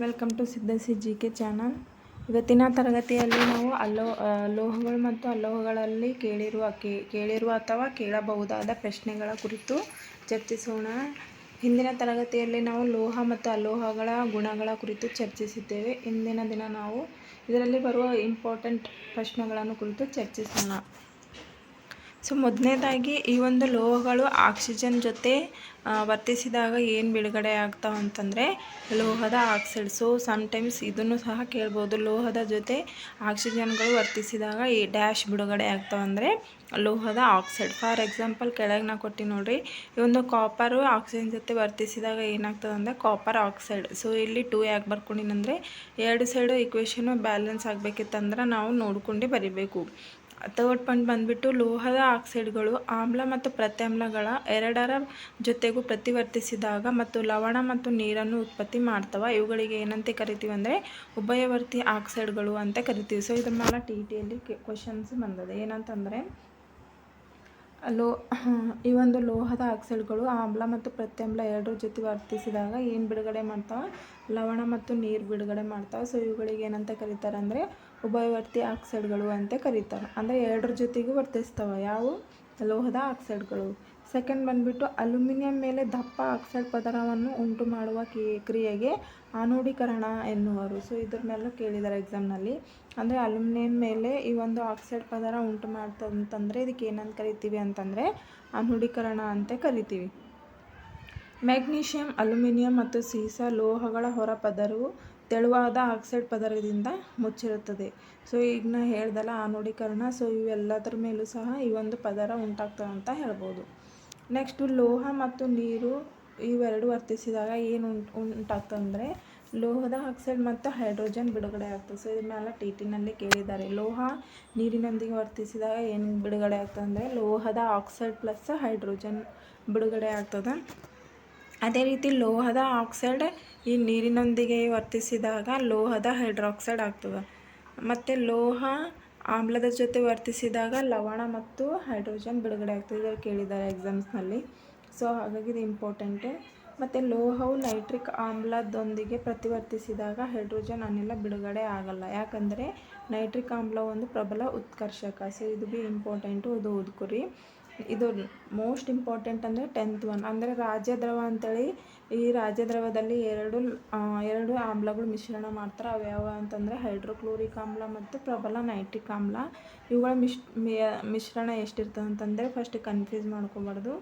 Welcome to Siddhasi G K channel ಇವತ್ತಿನ ತರಗತಿಯಲ್ಲಿ ನಾವು ಅಲ್ಲೋ ಆ, ಲೋಹಗಳು ಮತ್ತು ಅಲೋಹಗಳಲ್ಲಿ ಕೇಳಿರುವ ಕೇಳಿರುವ ಅಥವಾ ಕೇಳಬಹುದಾದ ಪ್ರಶ್ನೆಗಳ ಕುರಿತು ಚರ್ಚಿಸೋಣ. ಹಿಂದಿನ ತರಗತಿಯಲ್ಲಿ ನಾವು ಲೋಹ ಮತ್ತು ಅಲೋಹಗಳ ಗುಣಗಳ ಕುರಿತು ಚರ್ಚಿಸಿದ್ದೇವೆ. ಇಂದಿನ ದಿನ ನಾವು ಇದರಲ್ಲಿ ಬರುವ ಇಂಪಾರ್ಟೆಂಟ್ ಪ್ರಶ್ನೆಗಳನ್ನು ಕುರಿತು ಚರ್ಚಿಸೋಣ. ಸೊ ಮೊದಲನೇದಾಗಿ ಈ ಒಂದು ಲೋಹಗಳು ಆಕ್ಸಿಜನ್ ಜೊತೆ ವರ್ತಿಸಿದಾಗ ಏನು ಬಿಡುಗಡೆ ಆಗ್ತಾವೆ ಅಂತಂದರೆ ಲೋಹದ ಆಕ್ಸೈಡ್. ಸೊ ಸಮ್ಟೈಮ್ಸ್ ಇದನ್ನು ಸಹ ಕೇಳ್ಬೋದು. ಲೋಹದ ಜೊತೆ ಆಕ್ಸಿಜನ್ಗಳು ವರ್ತಿಸಿದಾಗ ಈ ಡ್ಯಾಶ್ ಬಿಡುಗಡೆ ಆಗ್ತಾವಂದರೆ ಲೋಹದ ಆಕ್ಸೈಡ್. ಫಾರ್ ಎಕ್ಸಾಂಪಲ್ ಕೆಳಗೆ ನಾ ಕೊಟ್ಟು ನೋಡಿರಿ, ಈ ಒಂದು ಕಾಪರು ಆಕ್ಸಿಜನ್ ಜೊತೆ ವರ್ತಿಸಿದಾಗ ಏನಾಗ್ತದೆ ಕಾಪರ್ ಆಕ್ಸೈಡ್. ಸೊ ಇಲ್ಲಿ ಟೂ ಯಾಕೆ ಬರ್ಕೊಂಡಿನಂದರೆ ಎರಡು ಸೈಡು ಇಕ್ವೇಷನು ಬ್ಯಾಲೆನ್ಸ್ ಆಗಬೇಕಿತ್ತಂದ್ರೆ ನಾವು ನೋಡ್ಕೊಂಡು ಬರಿಬೇಕು. ಥರ್ಡ್ ಪಾಯಿಂಟ್ ಬಂದ್ಬಿಟ್ಟು ಲೋಹದ ಆಕ್ಸೈಡ್ಗಳು, ಆಮ್ಲ ಮತ್ತು ಪ್ರತ್ಯಾಮ್ಲಗಳ ಎರಡರ ಜೊತೆಗೂ ಪ್ರತಿವರ್ತಿಸಿದಾಗ ಮತ್ತು ಲವಣ ಮತ್ತು ನೀರನ್ನು ಉತ್ಪತ್ತಿ ಮಾಡ್ತವೆ. ಇವುಗಳಿಗೆ ಏನಂತ ಕರಿತೀವಿ ಅಂದರೆ ಉಭಯವರ್ತಿ ಆಕ್ಸೈಡ್ಗಳು ಅಂತ ಕರಿತೀವಿ. ಸೊ ಇದ್ರ ಮೇಲೆ ಟಿ ಟಿಯಲ್ಲಿ ಕ್ವಶನ್ಸ್ ಬಂದದೆ. ಏನಂತಂದರೆ, ಲೋ, ಈ ಒಂದು ಲೋಹದ ಆಕ್ಸೈಡ್ಗಳು, ಆಮ್ಲ ಮತ್ತು ಪ್ರತ್ಯಾಮ್ಲ ಎರಡರ ಜೊತೆ ವರ್ತಿಸಿದಾಗ ಏನು ಬಿಡುಗಡೆ ಮಾಡ್ತಾವೆ? ಲವಣ ಮತ್ತು ನೀರು ಬಿಡುಗಡೆ ಮಾಡ್ತಾವೆ. ಸೊ ಇವುಗಳಿಗೆ ಏನಂತ ಕರೀತಾರೆ ಅಂದರೆ ಉಭಯವರ್ತಿ ಆಕ್ಸೈಡ್ಗಳು ಅಂತ ಕರೀತಾರೆ ಅಂದರೆ ಎರಡರ ಜೊತೆಗೂ ವರ್ತಿಸ್ತವೆ. ಯಾವು? ಲೋಹದ ಆಕ್ಸೈಡ್ಗಳು. ಸೆಕೆಂಡ್ ಬಂದ್ಬಿಟ್ಟು ಅಲ್ಯೂಮಿನಿಯಂ ಮೇಲೆ ದಪ್ಪ ಆಕ್ಸೈಡ್ ಪದರವನ್ನು ಉಂಟು ಮಾಡುವ ಕ್ರಿಯೆಗೆ ಆನೋಡೀಕರಣ ಎನ್ನುವರು. ಸೊ ಇದ್ರ ಮೇಲೂ ಕೇಳಿದ್ದಾರೆ ಎಕ್ಸಾಮ್ನಲ್ಲಿ ಅಂದರೆ ಅಲ್ಯೂಮಿನಿಯಂ ಮೇಲೆ ಈ ಒಂದು ಆಕ್ಸೈಡ್ ಪದರ ಉಂಟು ಮಾಡ್ತಂತಂದರೆ ಇದಕ್ಕೆ ಏನಂತ ಕರಿತೀವಿ ಅಂತಂದರೆ ಆನೋಡೀಕರಣ ಅಂತ ಕರಿತೀವಿ. ಮ್ಯಾಗ್ನೀಷಿಯಂ ಅಲ್ಯೂಮಿನಿಯಂ ಮತ್ತು ಸೀಸ ಲೋಹಗಳ ಹೊರ ಪದರವು ತೆಳುವಾದ ಆಕ್ಸೈಡ್ ಪದರದಿಂದ ಮುಚ್ಚಿರುತ್ತದೆ. ಸೊ, ಈಗ ನಾ ಹೇಳ್ದಲ್ಲ ಆನೋಡೀಕರಣ ಸೊ, ಇವೆಲ್ಲದರ ಮೇಲೂ ಸಹ ಈ ಒಂದು ಪದರ ಉಂಟಾಗ್ತದೆ ಅಂತ ಹೇಳ್ಬೋದು. ನೆಕ್ಸ್ಟು ಲೋಹ ಮತ್ತು ನೀರು ಇವೆರಡು ವರ್ತಿಸಿದಾಗ ಏನು ಉಂಟಾಗ್ತದೆ ಲೋಹದ ಆಕ್ಸೈಡ್ ಮತ್ತು ಹೈಡ್ರೋಜನ್ ಬಿಡುಗಡೆ ಆಗ್ತದೆ. ಸೊ ಇದನ್ನೆಲ್ಲ ಟಿ, ಟಿನಲ್ಲಿ ಕೇಳಿದ್ದಾರೆ. ಲೋಹ ನೀರಿನೊಂದಿಗೆ ವರ್ತಿಸಿದಾಗ ಏನು ಬಿಡುಗಡೆ ಆಗ್ತದೆ ಲೋಹದ ಆಕ್ಸೈಡ್ ಪ್ಲಸ್ ಹೈಡ್ರೋಜನ್ ಬಿಡುಗಡೆ ಆಗ್ತದೆ. ಅದೇ ರೀತಿ ಲೋಹದ ಆಕ್ಸೈಡ್ ಈ ನೀರಿನೊಂದಿಗೆ ವರ್ತಿಸಿದಾಗ ಲೋಹದ ಹೈಡ್ರಾಕ್ಸೈಡ್ ಆಗ್ತದೆ. ಮತ್ತು ಲೋಹ ಆಮ್ಲದ ಜೊತೆ ವರ್ತಿಸಿದಾಗ ಲವಣ ಮತ್ತು ಹೈಡ್ರೋಜನ್ ಬಿಡುಗಡೆ ಆಗ್ತದೆ. ಕೇಳಿದ್ದಾರೆ ಎಕ್ಸಾಮ್ಸ್ನಲ್ಲಿ. ಸೊ, ಹಾಗಾಗಿ ಇದು ಇಂಪಾರ್ಟೆಂಟು. ಮತ್ತು ಲೋಹವು ನೈಟ್ರಿಕ್ ಆಮ್ಲದೊಂದಿಗೆ ಪ್ರತಿವರ್ತಿಸಿದಾಗ ಹೈಡ್ರೋಜನ್ ಅನಿಲ ಬಿಡುಗಡೆ ಆಗಲ್ಲ. ಯಾಕಂದರೆ ನೈಟ್ರಿಕ್ ಆಮ್ಲ ಒಂದು ಪ್ರಬಲ ಉತ್ಕರ್ಷಕ. ಸೊ, ಇದು ಬಿ ಇಂಪಾರ್ಟೆಂಟು. ಇದು ಓದ್ಕೊರಿ. ಇದು ಮೋಸ್ಟ್ ಇಂಪಾರ್ಟೆಂಟ್ ಅಂದರೆ ಟೆಂತ್ ಒನ್ ಅಂದರೆ ರಾಜ್ಯದ್ರವ ಅಂತೇಳಿ ಈ ರಾಜ್ಯದ್ರವದಲ್ಲಿ ಎರಡು ಎರಡು ಆಮ್ಲಗಳು ಮಿಶ್ರಣ ಮಾಡ್ತಾರೆ. ಅವು ಯಾವ ಅಂತಂದರೆ ಹೈಡ್ರೋಕ್ಲೋರಿಕ್ ಆಮ್ಲ ಮತ್ತು ಪ್ರಬಲ ನೈಟ್ರಿಕ್ ಆಮ್ಲ. ಇವುಗಳ ಮಿಶ್ ಮಿಶ್ರಣ ಎಷ್ಟಿರ್ತದೆ ಅಂತಂದರೆ ಫಸ್ಟ್ ಕನ್ಫ್ಯೂಸ್ ಮಾಡ್ಕೋಬಾರ್ದು.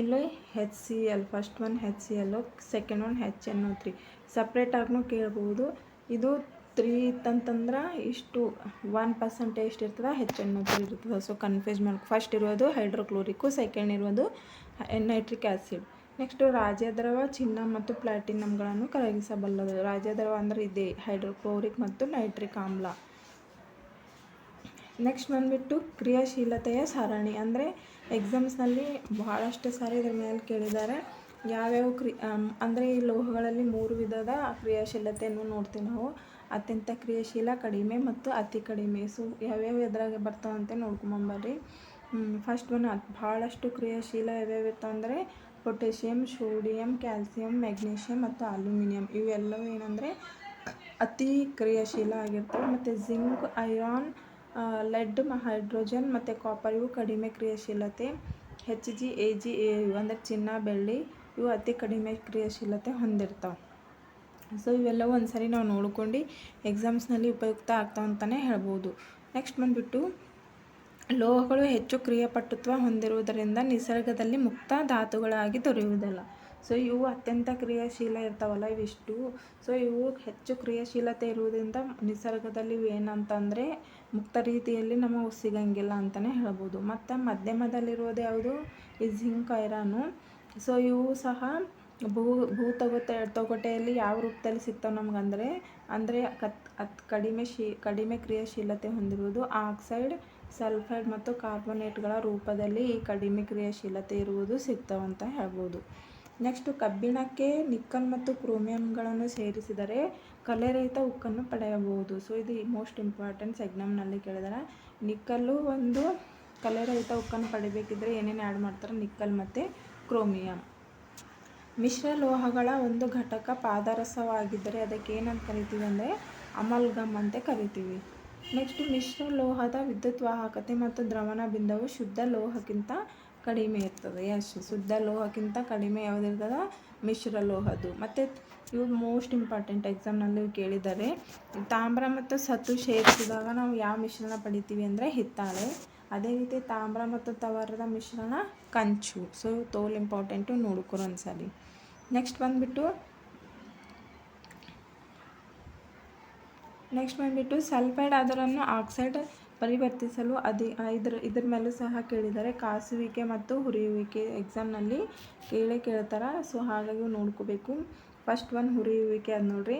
ಇಲ್ಲಿ H C L first one H C L second one H N O three ಸಪ್ರೇಟಾಗೂ ಕೇಳ್ಬೋದು. ಇದು ತ್ರೀ ಇತ್ತಂತಂದ್ರೆ ಇಷ್ಟು ಒನ್ ಪರ್ಸೆಂಟ್ ಎಷ್ಟು ಇರ್ತದೆ ಹೆಚ್ ಎನ್ ಒ ತ್ರೀ ಇರ್ತದೆ ಸೊ ಕನ್ಫ್ಯೂಸ್ ಮಾಡ್ಕೊ ಫಸ್ಟ್ ಇರೋದು ಹೈಡ್ರೋಕ್ಲೋರಿಕ್ಕು ಸೆಕೆಂಡ್ ಇರೋದು ನೈಟ್ರಿಕ್ ಆ್ಯಸಿಡ್ ನೆಕ್ಸ್ಟು ರಾಜ್ಯದ್ರವ ಚಿನ್ನ ಮತ್ತು ಪ್ಲಾಟಿನಮ್ಗಳನ್ನು ಕರಗಿಸಬಲ್ಲದು. ರಾಜ್ಯದ್ರವ ಅಂದರೆ ಇದೇ ಹೈಡ್ರೋಕ್ಲೋರಿಕ್ ಮತ್ತು ನೈಟ್ರಿಕ್ ಆಮ್ಲ. ನೆಕ್ಸ್ಟ್ ಬಂದುಬಿಟ್ಟು ಕ್ರಿಯಾಶೀಲತೆಯ ಸರಣಿ. ಅಂದರೆ ಎಕ್ಸಾಮ್ಸ್ನಲ್ಲಿ ಬಹಳಷ್ಟು ಸಾರಿ ಇದ್ರ ಮೇಲೆ ಕೇಳಿದ್ದಾರೆ. ಯಾವ್ಯಾವ ಕ್ರಿ ಅಂದರೆ ಈ ಲೋಹಗಳಲ್ಲಿ ಮೂರು ವಿಧದ ಕ್ರಿಯಾಶೀಲತೆಯನ್ನು ನೋಡ್ತೀವಿ ನಾವು. ಅತ್ಯಂತ ಕ್ರಿಯಾಶೀಲ, ಕಡಿಮೆ ಮತ್ತು ಅತಿ ಕಡಿಮೆ. ಸೊ ಯಾವ್ಯಾವ ಇದ್ರಾಗ ಬರ್ತಾವಂತೆ ನೋಡ್ಕೊಂಬಂಬರ್ರಿ ಫಸ್ಟ್ ಒನ್ ಭಾಳಷ್ಟು ಕ್ರಿಯಾಶೀಲ ಯಾವ್ಯಾವ ಇರ್ತಾವಂದರೆ ಪೊಟ್ಯಾಷಿಯಮ್ ಸೋಡಿಯಂ, ಕ್ಯಾಲ್ಸಿಯಂ ಮೆಗ್ನೀಷಿಯಮ್ ಮತ್ತು ಅಲ್ಯೂಮಿನಿಯಂ. ಇವೆಲ್ಲವೂ ಏನಂದರೆ ಅತಿ ಕ್ರಿಯಾಶೀಲ ಆಗಿರ್ತವೆ. ಮತ್ತು ಜಿಂಕ್, ಐರಾನ್ ಲೆಡ್ ಹೈಡ್ರೋಜನ್ ಮತ್ತು ಕಾಪರ್ ಇವು ಕಡಿಮೆ ಕ್ರಿಯಾಶೀಲತೆ. H G A G A U ಅಂದರೆ ಚಿನ್ನ, ಬೆಳ್ಳಿ ಇವು ಅತಿ ಕಡಿಮೆ ಕ್ರಿಯಾಶೀಲತೆ ಹೊಂದಿರ್ತಾವೆ. ಸೊ ಇವೆಲ್ಲವೂ ಒಂದ್ಸರಿ ನಾವು ನೋಡ್ಕೊಂಡು ಎಕ್ಸಾಮ್ಸ್ನಲ್ಲಿ ಉಪಯುಕ್ತ ಆಗ್ತಾವ ಅಂತಲೇ ಹೇಳ್ಬೋದು. ನೆಕ್ಸ್ಟ್ ಬಂದುಬಿಟ್ಟು, ಲೋಹಗಳು ಹೆಚ್ಚು ಕ್ರಿಯಾಪಟುತ್ವ ಹೊಂದಿರುವುದರಿಂದ ನಿಸರ್ಗದಲ್ಲಿ ಮುಕ್ತ ಧಾತುಗಳಾಗಿ ದೊರೆಯುವುದಿಲ್ಲ. ಸೊ ಇವು ಅತ್ಯಂತ ಕ್ರಿಯಾಶೀಲ ಇರ್ತಾವಲ್ಲ, ಇವಿಷ್ಟು. ಸೊ ಇವು ಹೆಚ್ಚು ಕ್ರಿಯಾಶೀಲತೆ ಇರುವುದರಿಂದ ನಿಸರ್ಗದಲ್ಲಿ ಏನಂತಂದರೆ ಮುಕ್ತ ರೀತಿಯಲ್ಲಿ ನಮಗೆ ಸಿಗಂಗಿಲ್ಲ ಅಂತಲೇ ಹೇಳ್ಬೋದು. ಮತ್ತು ಮಧ್ಯಮದಲ್ಲಿರೋದು ಯಾವುದು? ಈ ಜಿಂಕ್ ಐರಾನು. ಸೊ ಇವು ಸಹ ಭೂ ಭೂ ತಗೊತೆ ತೊಗಟೆಯಲ್ಲಿ ಯಾವ ರೂಪದಲ್ಲಿ ಸಿಗ್ತಾವೆ ನಮಗಂದರೆ? ಅಂದರೆ ಕತ್, ಅತ್ ಕಡಿಮೆ ಶೀ, ಕಡಿಮೆ ಕ್ರಿಯಾಶೀಲತೆ ಹೊಂದಿರುವುದು ಆಕ್ಸೈಡ್, ಸಲ್ಫೈಡ್ ಮತ್ತು ಕಾರ್ಬೋನೇಟ್ಗಳ ರೂಪದಲ್ಲಿ ಈ ಕಡಿಮೆ ಕ್ರಿಯಾಶೀಲತೆ ಇರುವುದು ಸಿಗ್ತಾವಂತ ಹೇಳ್ಬೋದು. ನೆಕ್ಸ್ಟು ಕಬ್ಬಿಣಕ್ಕೆ ನಿಕ್ಕಲ್ ಮತ್ತು ಕ್ರೋಮಿಯಂಗಳನ್ನು ಸೇರಿಸಿದರೆ ಕಲೆರಹಿತ ಉಕ್ಕನ್ನು ಪಡೆಯಬಹುದು. ಸೊ, ಇದು ಮೋಸ್ಟ್ ಇಂಪಾರ್ಟೆಂಟ್ಸ್ ಎಕ್ಸಾಮ್ನಲ್ಲಿ ಕೇಳಿದರೆ. ನಿಕ್ಕಲ್ಲು ಒಂದು ಕಲೆರಹಿತ ಉಕ್ಕನ್ನು ಪಡಿಬೇಕಿದ್ರೆ ಏನೇನು ಆ್ಯಡ್ ಮಾಡ್ತಾರೆ? ನಿಕ್ಕಲ್ ಮತ್ತು ಕ್ರೋಮಿಯಂ. ಮಿಶ್ರ ಲೋಹಗಳ ಒಂದು ಘಟಕ ಪಾದರಸವಾಗಿದ್ದರೆ ಅದಕ್ಕೆ ಏನಂತ ಕರಿತೀವಿ ಅಂದರೆ ಅಮಲ್ಗಮ್ ಅಂತ ಕರಿತೀವಿ. ನೆಕ್ಸ್ಟ್ ಮಿಶ್ರ ಲೋಹದ ವಿದ್ಯುತ್ ವಾಹಕತೆ ಮತ್ತು ದ್ರವಣ ಬಿಂದವು ಶುದ್ಧ ಲೋಹಕ್ಕಿಂತ ಕಡಿಮೆ ಇರ್ತದೆ. ಯಶ್ ಶುದ್ಧ ಲೋಹಕ್ಕಿಂತ ಕಡಿಮೆ ಯಾವುದಿರ್ತದ? ಮಿಶ್ರ ಲೋಹದ್ದು ಮತ್ತು ಇವು ಮೋಸ್ಟ್ ಇಂಪಾರ್ಟೆಂಟ್ ಎಕ್ಸಾಮ್ನಲ್ಲಿ ಕೇಳಿದ್ದಾರೆ ತಾಮ್ರ ಮತ್ತು ಸತ್ತು ಸೇರಿಸಿದಾಗ ನಾವು ಯಾವ ಮಿಶ್ರಣ ಪಡಿತೀವಿ ಅಂದರೆ ಹಿತ್ತಾಳೆ. ಅದೇ ರೀತಿ ತಾಮ್ರ ಮತ್ತು ತವರದ ಮಿಶ್ರಣ ಕಂಚು. ಸೊ ತೋಲ್ ಇಂಪಾರ್ಟೆಂಟು ನೋಡ್ಕೊರು ಒಂದ್ಸಲಿ. ನೆಕ್ಸ್ಟ್ ಬಂದುಬಿಟ್ಟು ನೆಕ್ಸ್ಟ್ ಬಂದುಬಿಟ್ಟು ಸಲ್ಫೈಡ್ ಅದರನ್ನು ಆಕ್ಸೈಡ್ ಪರಿವರ್ತಿಸಲು ಅದಿ ಇದ್ರ ಇದ್ರ ಮೇಲೂ ಸಹ ಕೇಳಿದ್ದಾರೆ. ಕಾಸುವಿಕೆ ಮತ್ತು ಹುರಿಯುವಿಕೆ ಎಕ್ಸಾಮ್ನಲ್ಲಿ ಕೇಳೇ ಕೇಳ್ತಾರೆ? ಸೊ ಹಾಗಾಗಿ ನೋಡ್ಕೋಬೇಕು. ಫಸ್ಟ್ ಒನ್ ಹುರಿಯುವಿಕೆ ಅದು ನೋಡ್ರಿ.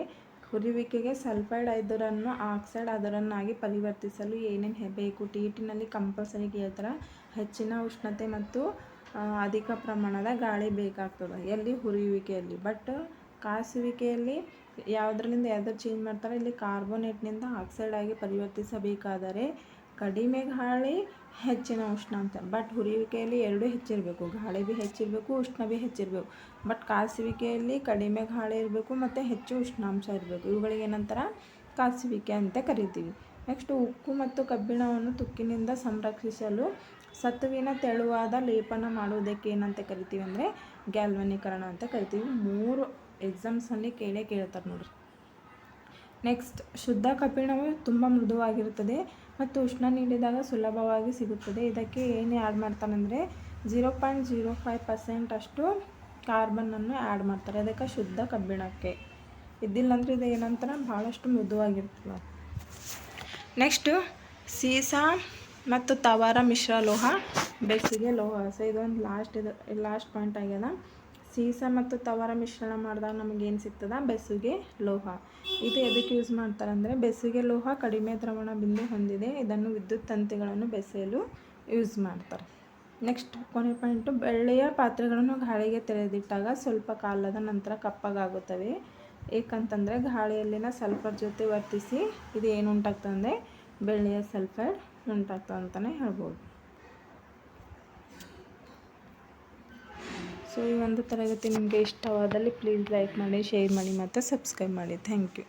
ಹುರಿಯುವಿಕೆಗೆ ಸಲ್ಫೈಡ್ ಇದರನ್ನು ಆಕ್ಸೈಡ್ ಅದರನ್ನಾಗಿ ಪರಿವರ್ತಿಸಲು ಏನೇನು ಬೇಕು? ಟಿ ಟಿನಲ್ಲಿ ಕಂಪಲ್ಸರಿ ಕೇಳ್ತಾರೆ ಹೆಚ್ಚಿನ ಉಷ್ಣತೆ ಮತ್ತು ಅಧಿಕ ಪ್ರಮಾಣದ ಗಾಳಿ ಬೇಕಾಗ್ತದೆ. ಎಲ್ಲಿ? ಹುರಿಯುವಿಕೆಯಲ್ಲಿ. ಬಟ್ ಕಾಸುವಿಕೆಯಲ್ಲಿ ಯಾವುದರಿಂದ ಯಾವ್ದು ಚೇಂಜ್ ಮಾಡ್ತಾರೆ? ಇಲ್ಲಿ ಕಾರ್ಬೋನೇಟ್ನಿಂದ ಆಕ್ಸೈಡ್ ಆಗಿ ಪರಿವರ್ತಿಸಬೇಕಾದರೆ ಕಡಿಮೆ ಗಾಳಿ, ಹೆಚ್ಚಿನ ಉಷ್ಣಾಂಶ. ಬಟ್ ಹುರಿಯುವಿಕೆಯಲ್ಲಿ ಎರಡೂ ಹೆಚ್ಚಿರಬೇಕು. ಗಾಳಿ ಭೀ ಹೆಚ್ಚಿರಬೇಕು, ಉಷ್ಣ ಭೀ ಹೆಚ್ಚಿರಬೇಕು. ಬಟ್ ಕಾಸುವಿಕೆಯಲ್ಲಿ ಕಡಿಮೆ ಗಾಳಿ ಇರಬೇಕು ಮತ್ತು ಹೆಚ್ಚು ಉಷ್ಣಾಂಶ ಇರಬೇಕು. ಇವುಗಳಿಗೆ ಏನಂತಾರೆ? ಕಾಸುವಿಕೆ ಅಂತ ಕರಿತೀವಿ. ನೆಕ್ಸ್ಟ್ ಉಕ್ಕು ಮತ್ತು ಕಬ್ಬಿಣವನ್ನು ತುಕ್ಕಿನಿಂದ ಸಂರಕ್ಷಿಸಲು ಸತುವಿನ ತೆಳುವಾದ ಲೇಪನ ಮಾಡುವುದಕ್ಕೆ ಏನಂತ ಕರಿತೀವಿ ಅಂದರೆ ಗ್ಯಾಲ್ವನೀಕರಣ ಅಂತ ಕರಿತೀವಿ. ಮೂರು ಎಕ್ಸಾಮ್ಸಲ್ಲಿ ಕೇಳೇ ಕೇಳ್ತಾರೆ ನೋಡಿರಿ. ನೆಕ್ಸ್ಟ್ ಶುದ್ಧ ಕಬ್ಬಿಣವು ತುಂಬ ಮೃದುವಾಗಿರುತ್ತದೆ ಮತ್ತು ಉಷ್ಣ ನೀಡಿದಾಗ ಸುಲಭವಾಗಿ ಸಿಗುತ್ತದೆ. ಇದಕ್ಕೆ ಏನು ಆ್ಯಡ್ ಮಾಡ್ತಾರಂದರೆ zero point zero five percent ಅಷ್ಟು ಕಾರ್ಬನನ್ನು ಆ್ಯಡ್ ಮಾಡ್ತಾರೆ. ಅದಕ್ಕೆ ಶುದ್ಧ ಕಬ್ಬಿಣಕ್ಕೆ. ಇದ್ದಿಲ್ಲ ಅಂದರೆ ಇದು ಏನಂತಾರೆ ಭಾಳಷ್ಟು ಮೃದುವಾಗಿರ್ತದೆ. ನೆಕ್ಸ್ಟು ಸೀಸಾ ಮತ್ತು ತವಾರ ಮಿಶ್ರ ಲೋಹ. ಬೆಸಿಗೆ ಲೋಹ. ಸೊ ಇದೊಂದು ಲಾಸ್ಟ್ ಇದು ಲಾಸ್ಟ್ ಪಾಯಿಂಟ್ ಆಗ್ಯದ. ಸೀಸ ಮತ್ತು ತವರ ಮಿಶ್ರಣ ಮಾಡಿದಾಗ ನಮಗೇನು ಸಿಗ್ತದ? ಬೆಸುಗೆ ಲೋಹ. ಇದು ಎದಕ್ಕೆ ಯೂಸ್ ಮಾಡ್ತಾರೆ ಅಂದರೆ ಬೆಸುಗೆ ಲೋಹ ಕಡಿಮೆ ದ್ರವಣ ಬಿಂದು ಹೊಂದಿದೆ. ಇದನ್ನು ವಿದ್ಯುತ್ ತಂತಿಗಳನ್ನು ಬೆಸೆಯಲು ಯೂಸ್ ಮಾಡ್ತಾರೆ. ನೆಕ್ಸ್ಟ್ ಕೊನೆ ಪಾಯಿಂಟು ಬೆಳ್ಳಿಯ ಪಾತ್ರೆಗಳನ್ನು ಗಾಳಿಗೆ ತೆರೆದಿಟ್ಟಾಗ ಸ್ವಲ್ಪ ಕಾಲದ ನಂತರ ಕಪ್ಪಗಾಗುತ್ತವೆ. ಏಕಂತಂದರೆ ಗಾಳಿಯಲ್ಲಿನ ಸಲ್ಫರ್ ಜೊತೆ ವರ್ತಿಸಿ ಇದು ಏನು ಉಂಟಾಗ್ತದೆ ಅಂದರೆ ಬೆಳ್ಳಿಯ ಸಲ್ಫರ್ ಉಂಟಾಗ್ತದೆ ಅಂತಲೇ ಹೇಳ್ಬೋದು. ಸೊ ಈ ಒಂದು ತರಗತಿ ನಿಮಗೆ ಇಷ್ಟವಾದಲ್ಲಿ ಪ್ಲೀಸ್ ಲೈಕ್ ಮಾಡಿ ಶೇರ್ ಮಾಡಿ ಮತ್ತು ಸಬ್ಸ್ಕ್ರೈಬ್ ಮಾಡಿ. Thank you